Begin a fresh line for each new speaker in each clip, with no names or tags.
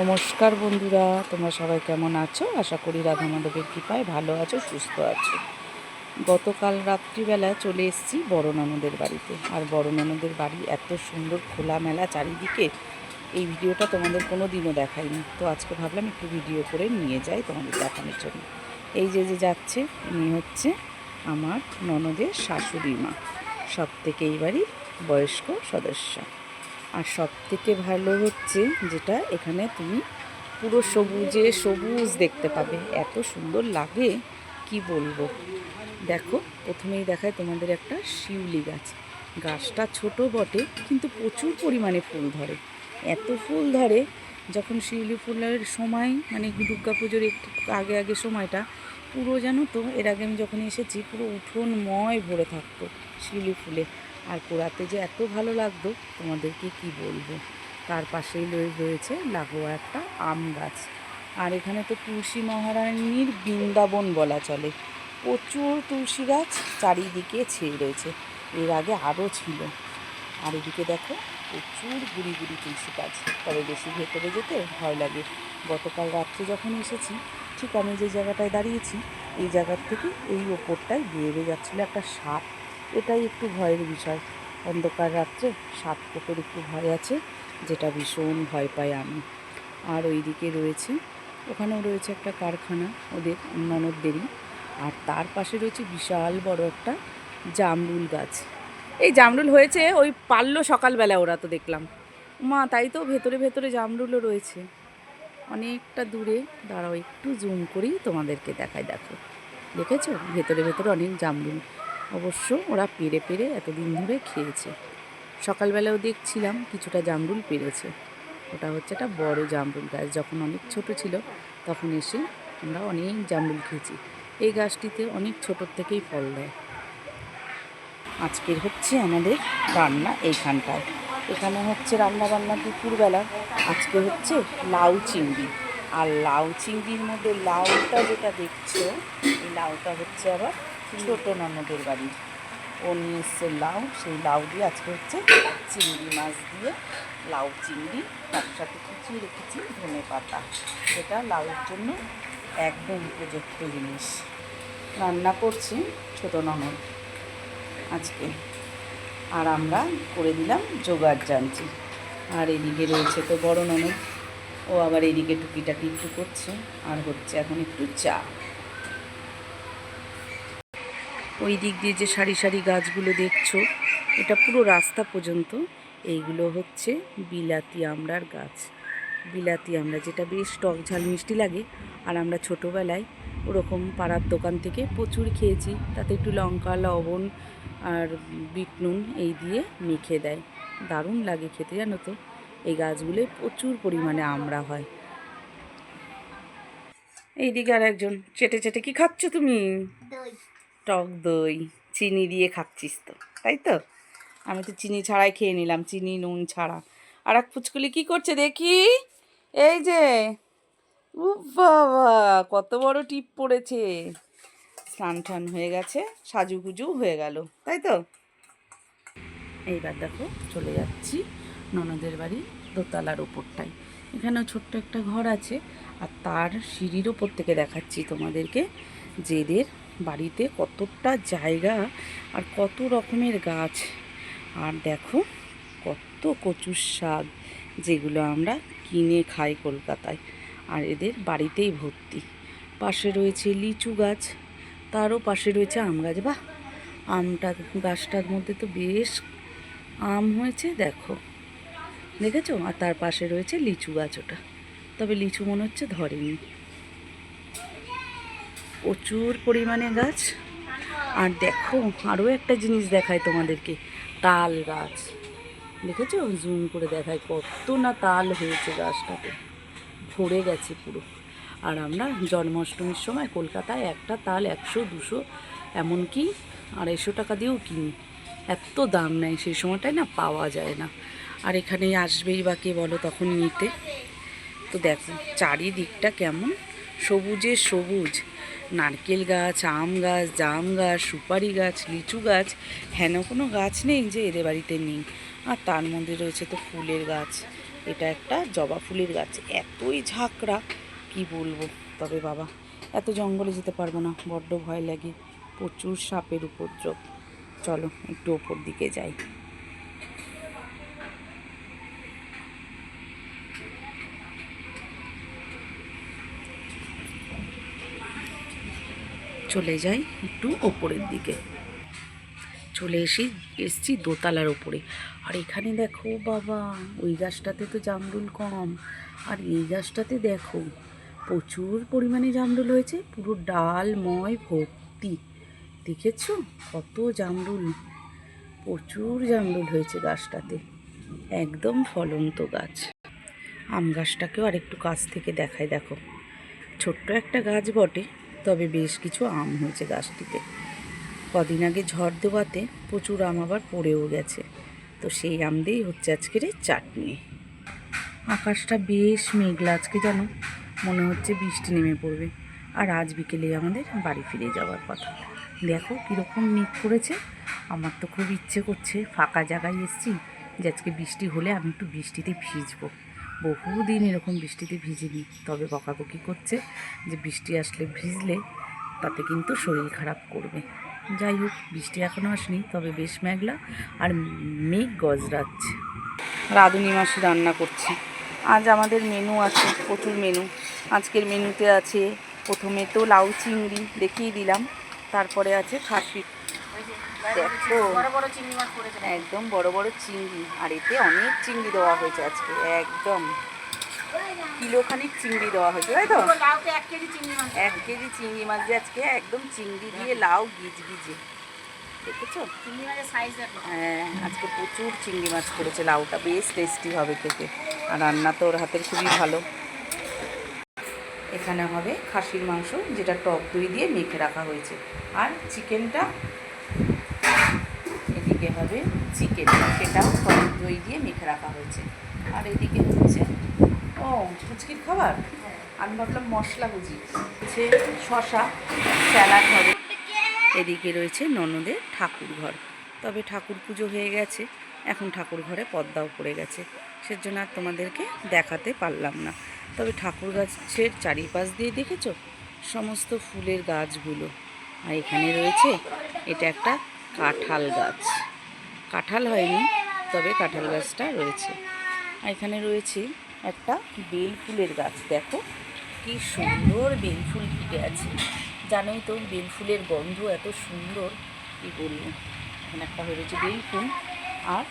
নমস্কার বন্ধুরা, তোমরা সবাই কেমন আছো? আশা করি রাধা মাধবের কৃপায় ভালো আছো, সুস্থ আছো। গতকাল রাত্রিবেলা চলে এসেছি বড় ননদের বাড়িতে। আর বড় ননদের বাড়ি এত সুন্দর খোলামেলা চারিদিকে, এই ভিডিওটা তোমাদের কোনো দিনও দেখাইনি। তো আজকে ভাবলাম একটু ভিডিও করে নিয়ে যাই তোমাদের দেখানোর জন্য। এই যে যে যাচ্ছে ইনি হচ্ছে আমার ননদের শাশুড়ি মা সব থেকে এই বাড়ির বয়স্ক সদস্য। আর সব থেকে ভালো হচ্ছে যেটা এখানে তুমি পুরো সবুজে সবুজ দেখতে পাবে। এত সুন্দর লাগে, কি বলব? দেখো, প্রথমেই দেখায় তোমাদের একটা শিউলি গাছ। গাছটা ছোট বটে, কিন্তু প্রচুর পরিমাণে ফুল ধরে। এত ফুল ধরে, যখন শিউলি ফুলের সময় মানে দুর্গা পুজোর একটু আগে আগে সময়টা, পুরো জানো তো, এর আগে আমি যখন এসেছি, পুরো উঠোনময় ভরে থাকতো শিউলি ফুলে। আর কোড়াতে যে এত ভালো লাগতো, তোমাদেরকে কি বলব? তার পাশেই রয়ে- রয়েছে লাগোয়া একটা আম গাছ। আর এখানে তো তুলসী মহারানীর বৃন্দাবন বলা চলে। প্রচুর তুলসী গাছ চারিদিকে ছেয়ে রয়েছে। এর আগে আরও ছিল। আর এদিকে দেখো, প্রচুর গুড়ি গুড়ি তুলসী গাছ। তবে বেশি ভেতরে যেতে ভয় লাগে। গতকাল রাত্রে যখন এসেছি, ঠিক আমি যে জায়গাটায় দাঁড়িয়েছি, এই জায়গার থেকে এই ওপরটায় বেয়ে যাচ্ছিল একটা সাপ। এটাই একটু ভয়ের বিষয়। অন্ধকার রাত্রে সাপ কোপের একটু ভয় আছে, যেটা ভীষণ ভয় পাই আমি। আর ওইদিকে রয়েছে, ওখানেও রয়েছে একটা কারখানা, ওদের ননদদেরই আর তার পাশে রয়েছে বিশাল বড় একটা জামরুল গাছ। এই জামরুল হয়েছে ওই পারল সকালবেলা ওরা তো দেখলাম। মা, তাই তো ভেতরে ভেতরে জামরুলও রয়েছে। অনেকটা দূরে, দাঁড়াও একটু, জুম করি তোমাদেরকে দেখায় দেখো। দেখেছ? ভেতরে ভেতরে অনেক জামরুল। অবশ্য ওরা পেরে পেরে এতদিন ধরে খেয়েছে। সকালবেলাও দেখছিলাম কিছুটা জামরুল পেরেছে। ওটা হচ্ছে একটা বড় জামরুল গাছ। যখন অনেক ছোট ছিল, তখন এসে আমরা অনেক জামরুল খেয়েছি। এই গাছটিতে অনেক ছোটোর থেকেই ফল দেয়। আজকের হচ্ছে আমাদের রান্না এইখানটায়। এখানে হচ্ছে রান্না বান্না দুপুরবেলা। আজকে হচ্ছে লাউ চিংড়ি। আর লাউ চিংড়ির মধ্যে লাউটা যেটা দেখছ, এই লাউটা হচ্ছে আবার ছোটো ননদের বাড়ির ও নিয়ে এসছে লাউ। সেই লাউ দিয়ে আজকে হচ্ছে চিংড়ি মাছ দিয়ে লাউ চিংড়ি তার সাথে কুচিয়ে রেখেছি ধনে পাতা। যেটা লাউয়ের জন্য একদম উপযুক্ত জিনিস। রান্না করছি ছোটো ননদ আজকে। আর আমরা করে দিলাম জোগাড় জানছি আর এদিকে রয়েছে তো বড় ননদ। ও আবার এদিকে টুকিটাকি একটু করছে। আর হচ্ছে এখন একটু চা। ওই দিক দিয়ে যে সারি সারি গাছগুলো দেখছ, এটা পুরো রাস্তা পর্যন্ত। এইগুলো হচ্ছে বিলাতি আমড়ার গাছ। বিলাতি আমড়া যেটা বেশ টক ঝাল মিষ্টি লাগে, আর আমরা ছোটোবেলায় ওরকম পাড়ার দোকান থেকে প্রচুর খেয়েছি। তাতে একটু লঙ্কা, লবণ আর বিট নুন এই দিয়ে মেখে দেয়। দারুণ লাগে খেতে জানো তো। এই গাছগুলোয় প্রচুর পরিমাণে আমড়া হয়। এইদিকে আর একজন চেটে চেটে কি খাচ্ছ তুমি? টক দই, চিনি দিয়ে খাচ্ছিস তো, তাই তো? আমি তো চিনি ছাড়াই খেয়ে নিলাম, চিনি, নুন ছাড়া। আর এক ফুচকুলি কী করছে দেখি? এই যে উ বাবা, কত বড় টিপ পড়েছে। স্নান টান হয়ে গেছে, সাজুগুজু হয়ে গেল, তাই তো? এইবার দেখো, চলে যাচ্ছি ননদের বাড়ি দোতলার ওপরটায়। এখানেও ছোট্ট একটা ঘর আছে, আর তার সিঁড়ির ওপর থেকে দেখাচ্ছি তোমাদেরকে যে এদের বাড়িতে কতটা জায়গা আর কত রকমের গাছ। আর দেখো কত কচুর শাক যেগুলো আমরা কিনে খাই কলকাতায়। আর এদের বাড়িতেই ভর্তি। পাশে রয়েছে লিচু গাছ, তারও পাশে রয়েছে আম গাছ। বাহ! আমটা গাছটার মধ্যে তো বেশ আম হয়েছে, দেখো। দেখেছ? আর তার পাশে রয়েছে লিচু গাছ ওটা। তবে লিচু মনে হচ্ছে ধরেনি। প্রচুর পরিমাণে গাছ। আর দেখো, আরও একটা জিনিস দেখায় তোমাদেরকে, তাল গাছ। দেখেছ? জুম করে দেখায় কত না তাল হয়েছে গাছটাতে। ভরে গেছে পুরো। আর আমরা জন্মাষ্টমীর সময় কলকাতায় একটা তাল একশো, দুশো, এমনকি আড়াইশো টাকা দিয়েও কিনি। এত দাম নেয়, সেই সময়টায় না পাওয়া যায় না। আর এখানে আসবেই বা কে বলো তখন নিতে। তো দেখো, চারিদিকটা কেমন? সবুজে সবুজ। নারকেল গাছ, আম গাছ, জাম গাছ, সুপারি গাছ, লিচু গাছ। হেন কোনো গাছ নেই যে এদের বাড়িতে নেই। আর তার মধ্যে রয়েছে তো ফুলের গাছ। এটা একটা জবা ফুলের গাছ। এতই ঝাঁকড়া, কি বলব? তবে বাবা, এত জঙ্গলে যেতে পারব না। বড্ড ভয় লাগে। প্রচুর সাপের উপদ্রব। চলো, একটু ওপর দিকে যাই। চলে যাই একটু ওপরের দিকে। চলে এসে এসছি দোতলার ওপরে। আর এখানে দেখো বাবা, ওই গাছটাতে তো জামরুল কম। আর এই গাছটাতে দেখো, প্রচুর পরিমাণে জামরুল হয়েছে, পুরো ডাল ময় ভর্তি। দেখেছ? কত জামরুল, প্রচুর জামরুল হয়েছে গাছটাতে। একদম ফলন্ত গাছ। আম গাছটাকেও আর একটু কাছ থেকে দেখায় দেখো। ছোট্ট একটা গাছ বটে তবে বেশ কিছু আম হয়েছে গাছটিতে। কদিন আগে ঝড় দেওয়াতে প্রচুর আম আবার পড়েও গেছে। তো সেই আম দিয়েই হচ্ছে আজকের এই চাটনি। আকাশটা বেশ মেঘলা আজকে যেন। মনে হচ্ছে বৃষ্টি নেমে পড়বে। আর আজ বিকেলে আমাদের বাড়ি ফিরে যাওয়ার কথা। দেখো কীরকম মেঘ করেছে। আমার তো খুব ইচ্ছে করছে ফাঁকা জায়গায় এসেছি যে আজকে বৃষ্টি হলে আমি একটু বৃষ্টিতে ভিজবো। বহুদিন এরকম বৃষ্টিতে ভিজিনি। তবে বকাবকি করছে যে বৃষ্টি আসলে ভিজলে তাতে কিন্তু শরীর খারাপ করবে। যাই হোক, বৃষ্টি এখনও আসেনি, তবে বেশ মেঘলা আর মেঘ গজরাচ্ছে। রাঁধুনি মাসি রান্না করছি। আজ আমাদের মেনু আছে, প্রচুর মেনু আজকের মেনুতে আছে, প্রথমে তো লাউ চিংড়ি দেখিয়ে দিলাম, তারপরে আছে খাসি দেখো। একদম বড় বড় চিংড়ি আর এতে অনেক চিংড়ি দেওয়া হয়েছে আজকে একদম। কিলোখানিক চিংড়ি দেওয়া হয়েছে তাই তো?
এক কেজি চিংড়ি মাছ
এক কেজি চিংড়ি মাছ দিয়ে আজকে একদম চিংড়ি দিয়ে লাউ গিজ গিজে দেখেছ হ্যাঁ আজকে প্রচুর চিংড়ি মাছ করেছে লাউটা বেশ টেস্টি হবে খেতে আর রান্না তো ওর হাতের খুবই ভালো। এখানে হবে খাসির মাংস যেটা টক দই দিয়ে মেখে রাখা হয়েছে। আর চিকেনটা এদিকে হবে চিকেন সেটা টক দই দিয়ে মেখে রাখা হয়েছে। আর এদিকে হচ্ছে, ও ফুচকির খাবার? আমি ভাবলাম মশলা বুঝি। হচ্ছে শশা স্যালাড হবে। এদিকে রয়েছে ননদের ঠাকুর ঘর। তবে ঠাকুর পুজো হয়ে গেছে। এখন ঠাকুর ঘরে পর্দাও পড়ে গেছে। সেজন্য আর তোমাদেরকে দেখাতে পারলাম না। তবে ঠাকুর গাছের চারিপাশ দিয়ে দেখেছ? সমস্ত ফুলের গাছগুলো। আর এখানে রয়েছে, এটা একটা কাঁঠাল গাছ। কাঁঠাল হয়নি, তবে কাঁঠাল গাছটা রয়েছে। এখানে রয়েছে একটা বেল ফুলের গাছ, দেখো কি সুন্দর বেল ফুল ফুটে আছে। জানোই তো বেল ফুলের গন্ধ এত সুন্দর, কি বলব। এখানে একটা হয়েছে বেল ফুল, আর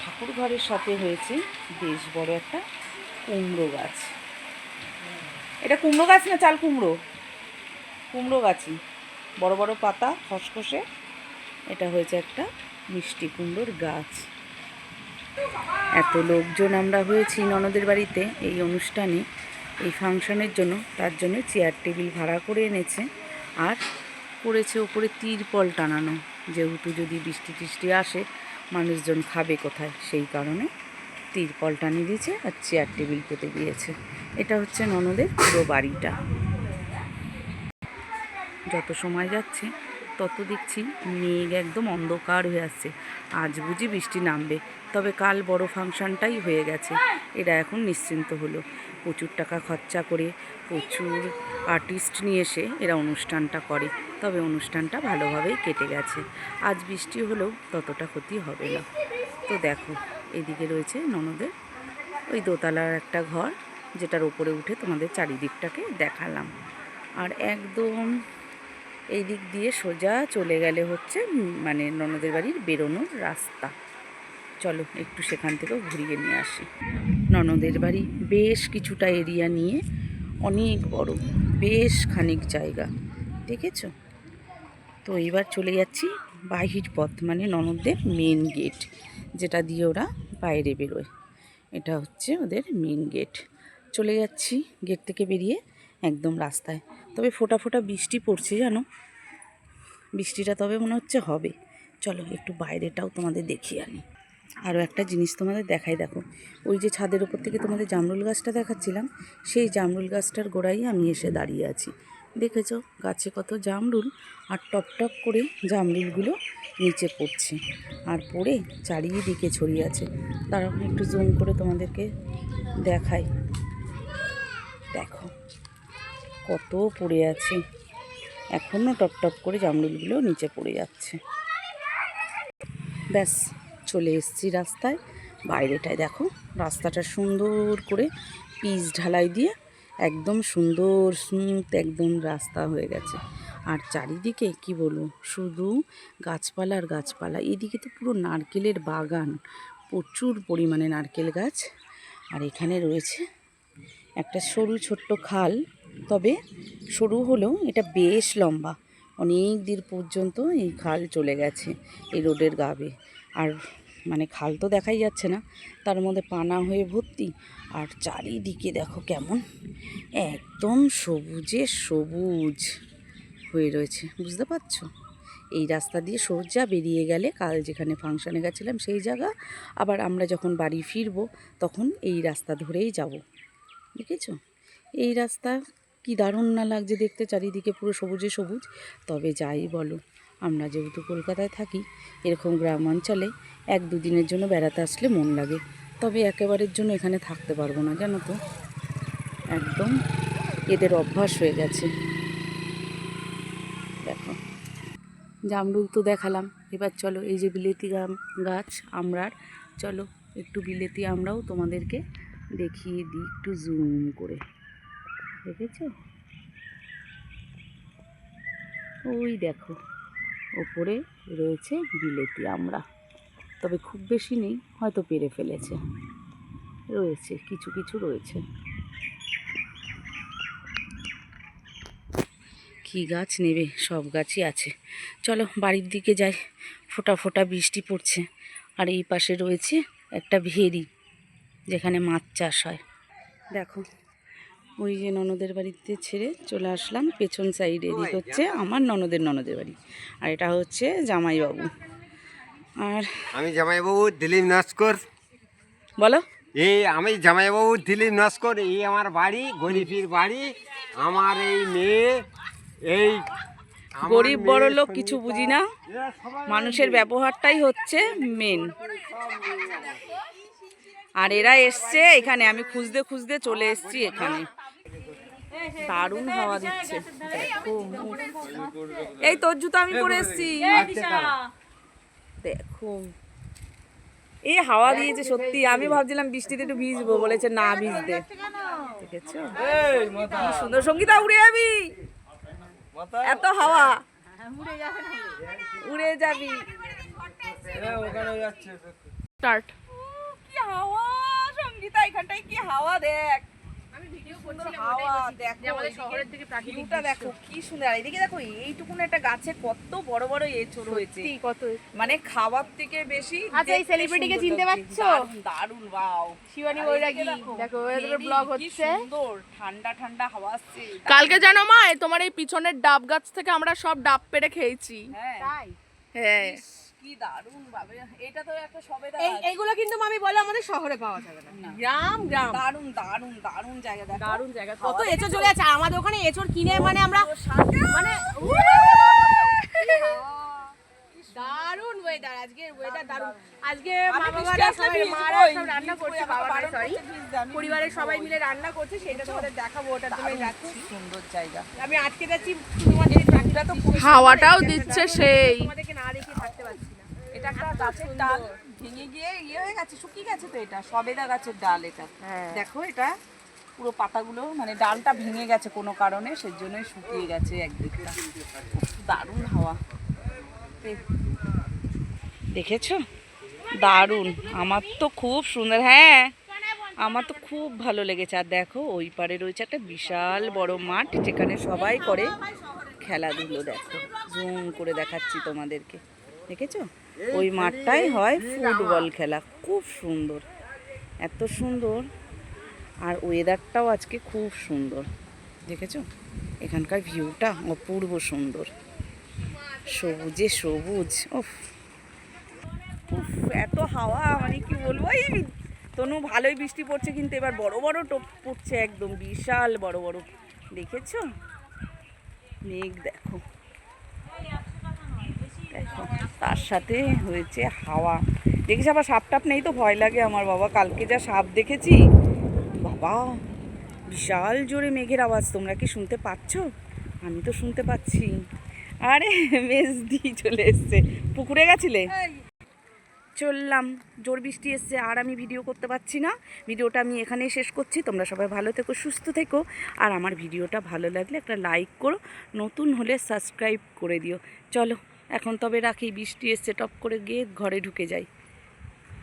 ঠাকুর ঘরের সাথে হয়েছে বেশ বড় একটা কুমড়ো গাছ। এটা কুমড়ো গাছ না চাল কুমড়ো? কুমড়ো গাছই। বড় বড় পাতা, খসখসে। এটা হয়েছে একটা মিষ্টি কুমড়োর গাছ। এত লোকজন আমরা হয়েছি ননদের বাড়িতে এই অনুষ্ঠানে। এই ফাংশনের জন্য তার জন্য চেয়ার টেবিল ভাড়া করে এনেছে আর করেছে ওপরে তিরপল টানানো। যেহেতু যদি বৃষ্টি টিষ্টি আসে, মানুষজন খাবে কোথায়? সেই কারণে তিরপল টানিয়ে দিয়েছে আর চেয়ার টেবিল পেতে দিয়েছে। এটা হচ্ছে ননদের পুরো বাড়িটা। যত সময় যাচ্ছে তত দেখছি মেঘ একদম অন্ধকার হয়ে আসছে। আজ বুঝি বৃষ্টি নামবে, তবে কাল বড় ফাংশনটাই হয়ে গেছে। এরা এখন নিশ্চিন্ত হলো। প্রচুর টাকা খরচা করে প্রচুর আর্টিস্ট নিয়ে এসে এরা অনুষ্ঠানটা করে, তবে অনুষ্ঠানটা ভালোভাবেই কেটে গেছে। আজ বৃষ্টি হলেও ততটা ক্ষতি হবে না। তো দেখো, এদিকে রয়েছে ননদের ওই দোতলার একটা ঘর, যেটার ওপরে উঠে তোমাদের চারিদিকটাকে দেখালাম। আর একদম এই দিক দিয়ে সোজা চলে গেলে হচ্ছে মানে ননদের বাড়ির বেরোনোর রাস্তা। চলো একটু সেখান থেকেও ঘুরিয়ে নিয়ে আসি। ননদের বাড়ি বেশ কিছুটা এরিয়া নিয়ে অনেক বড়, বেশ খানিক জায়গা। দেখেছ? তো এবার চলে যাচ্ছি বাহির পথ মানে ননদদের মেন গেট যেটা দিয়ে ওরা বাইরে বেরোয়। এটা হচ্ছে ওদের মেন গেট চলে যাচ্ছি গেট থেকে বেরিয়ে একদম রাস্তায়। তবে ফোটা ফোটা বৃষ্টি পড়ছে জানো। বৃষ্টিটা তবে মনে হচ্ছে হবে। চলো একটু বাইরেটাও তোমাদের দেখিয়ে আনি। আরও একটা জিনিস তোমাদের দেখাই দেখো। ওই যে ছাদের ওপর থেকে তোমাদের জামরুল গাছটা দেখাচ্ছিলাম, সেই জামরুল গাছটার গোড়ায় আমি এসে দাঁড়িয়ে আছি। দেখেছ? গাছে কত জামরুল আর টপ টপ করে জামরুলগুলো নিচে পড়ছে। আর পড়ে চারিদিকে ছড়িয়ে আছে। তারা একটু জুম করে তোমাদেরকে দেখাই। দেখো। কত পড়ে আছে। এখনও টপ টপ করে জামরুলগুলো নিচে পড়ে যাচ্ছে। ব্যাস, চলে এসেছি রাস্তায়। বাইরেটায় দেখো, রাস্তাটা সুন্দর করে পিচ ঢালাই দিয়ে একদম সুন্দর স্মুথ একদম রাস্তা হয়ে গেছে। আর চারিদিকে কি বলব, শুধু গাছপালা আর গাছপালা। এদিকে তো পুরো নারকেলের বাগান, প্রচুর পরিমাণে নারকেল গাছ। আর এখানে রয়েছে একটা সরু ছোট্ট খাল। তবে সরু হলেও এটা বেশ লম্বা। অনেক দূর পর্যন্ত এই খাল চলে গেছে, এই রোডের গাবে। আর মানে খাল তো দেখাই যাচ্ছে না, তার মধ্যে পানা হয়ে ভর্তি। আর চারিদিকে দেখো কেমন, একদম সবুজে সবুজ হয়ে রয়েছে, বুঝতে পারছ? এই রাস্তা দিয়ে সোজা বেরিয়ে গেলে কাল যেখানে ফাংশানে গেছিলাম সেই জায়গা। আবার আমরা যখন বাড়ি ফিরবো, তখন এই রাস্তা ধরেই যাব। দেখেছ? এই রাস্তা কি দারুণ না লাগছে দেখতে, চারিদিকে পুরো সবুজে সবুজ। তবে যাই বলো, আমরা যেহেতু কলকাতায় থাকি, এরকম গ্রাম অঞ্চলে এক দুদিনের জন্য বেড়াতে আসলে মন লাগে। তবে একেবারের জন্য এখানে থাকতে পারব না, জানো তো? একদম এদের অভ্যাস হয়ে গেছে। দেখো। জামরুল তো দেখালাম। এবার চলো, এই যে বিলেতি গাছ, আমরার, চলো, একটু বিলেতি আমরাও তোমাদেরকে দেখিয়ে দিই, একটু জুম করে। দেখেছ ওই দেখো, ওপরে রয়েছে বিলেতি আমরা। তবে খুব বেশি নেই, হয়তো পেরে ফেলেছে। রয়েছে, কিছু কিছু রয়েছে। কি গাছ নেবে? সব গাছই আছে। চলো বাড়ির দিকে যাই। ফোটা ফোটা বৃষ্টি পড়ছে। আর এই পাশে রয়েছে একটা ভেরি যেখানে মাছ চাষ হয়। দেখো ওই যে ননদের বাড়িতে ছেড়ে চলে আসলাম পেছন সাইড এদিক হচ্ছে আমার ননদের ননদের বাড়ি আর এটা হচ্ছে জামাইবাবু। আর
আমি জামাইবাবু দিলীপ নস্কর।
বলো।
এই আমি জামাইবাবু দিলীপ নস্কর। এই আমার বাড়ি গরিবের বাড়ি। আমার এই মেয়ে এই
গরিব বড় লোক কিছু বুঝি না। মানুষের ব্যবহারটাই হচ্ছে মেন আর এরা এসছে এখানে আমি খুঁজতে খুঁজতে চলে এসছি এখানে। দারুণ হাওয়া দিচ্ছে। এই তোর জুতো আমি পরে এসছি। দেখো। এই হাওয়া দিয়েছে সত্যি। আমি ভাবছিলাম বৃষ্টিতে একটু ভিজবো। বলেছে না ভিজতে। দেখেছ? সুন্দর। সঙ্গীতা উড়ে যাবি। এত হাওয়া। উড়ে যাবি স্টার্ট। কি হাওয়া। সঙ্গীতা এখানটায় কি হাওয়া দেখ। সুন্দর হাওয়া দেখো
আমাদের শহরের থেকে প্রাকৃতিক
দেখো কি সুন্দর। আর এদিকে দেখো এইটুকুন একটা গাছে কত বড় বড় এঁচড় হয়েছে
কত
মানে খাবার থেকে বেশি
আচ্ছা, এই
দেখতে
celebrity কে
সুন্দর
চিনতে পারছ?
দারুণ দারুণ বাও
শিবানী বৈরাগী
দেখো,
দেখো ওদের ব্লগ হচ্ছে।
সুন্দর ঠান্ডা ঠান্ডা হাওয়া আসছে।
কালকে জানো মা তোমার এই পিছনের ডাব গাছ থেকে আমরা সব ডাব পেড়ে খেয়েছি।
হ্যাঁ।
তাই?
হ্যাঁ।
কি দারুণ ভাবে। এটা তো একটা সবেদা
এই এইগুলো কিন্তু মামি বলে আমাদের শহরে পাওয়া যাবে না। গ্রাম গ্রাম।
দারুণ দারুণ দারুণ জায়গা দেখো।
দারুণ জায়গা। কত এঁচড় চলে আছে। আমাদের ওখানে এঁচড় কিনে মানে আমরা মানে দারুণ ওয়েদার আজকে ওয়েদার দারুণ। আজকে মা বাবারা সবাই মারা সব রান্না করছে
আমার
সরি
করছে ভিজতে, আমি
পরিবারের সবাই মিলে রান্না করছে সেটা তোমাদের দেখাবো ওটার জন্য যাচ্ছি
সুন্দর জায়গা।
আমি আজকে যাচ্ছি শুধুমাত্র
হাওয়াটাও দিচ্ছে সেই।
তোমাদেরকে না দেখে থাকতে পারছি।
এটা একটা গাছের ডাল ভেঙে গিয়ে ইয়ে হয়ে গেছে শুকিয়ে গেছে তো এটা সবেদা গাছের ডাল এটা।
হ্যাঁ।
দেখো এটা পুরো পাতাগুলো মানে ডালটা ভেঙে গেছে কোনো কারণে সেজন্যই শুকিয়ে গেছে একদিকটা। দারুণ হাওয়া। দেখেছ? দারুণ। আমার তো খুব সুন্দর হ্যাঁ আমার তো খুব ভালো লেগেছে। আর দেখো ওই পারে রয়েছে একটা বিশাল বড় মাঠ যেখানে সবাই করে খেলাধুলো দেখো। জুম করে দেখাচ্ছি তোমাদেরকে। দেখেছ? ওই মাঠটাই হয় ফুটবল খেলা খুব সুন্দর এত সুন্দর। আর ওয়েদারটাও আজকে খুব সুন্দর দেখেছ? এখানকার ভিউটা অপূর্ব সুন্দর। সবুজে সবুজ উফ। উফ এত হাওয়া মানে কি বলব এই তনু ভালোই বৃষ্টি পড়ছে কিন্তু এবার বড় বড় টোপ পড়ছে একদম বিশাল বড় বড়। দেখেছ? মেঘ দেখো। দেখো। তার সাথে হয়েছে হাওয়া। দেখিস আবার সাপ টাপ নেই তো ভয় লাগে আমার বাবা। কালকে যা সাপ দেখেছি বাবা বিশাল জোরে মেঘের আওয়াজ। তোমরা কি শুনতে পাচ্ছ? আমি তো শুনতে পাচ্ছি। আরে মেজদি চলে এসছে। পুকুরে গেছিলে? চললাম। জোর বৃষ্টি এসছে আর আমি ভিডিও করতে পারছি না। ভিডিওটা আমি এখানেই শেষ করছি। তোমরা সবাই ভালো থেকো সুস্থ থেকো। আর আমার ভিডিওটা ভালো লাগলে একটা লাইক করো। নতুন হলে সাবস্ক্রাইব করে দিও। চলো। এখন তবে রাখি বৃষ্টি এসছে টপ করে গিয়ে ঘরে ঢুকে যাই।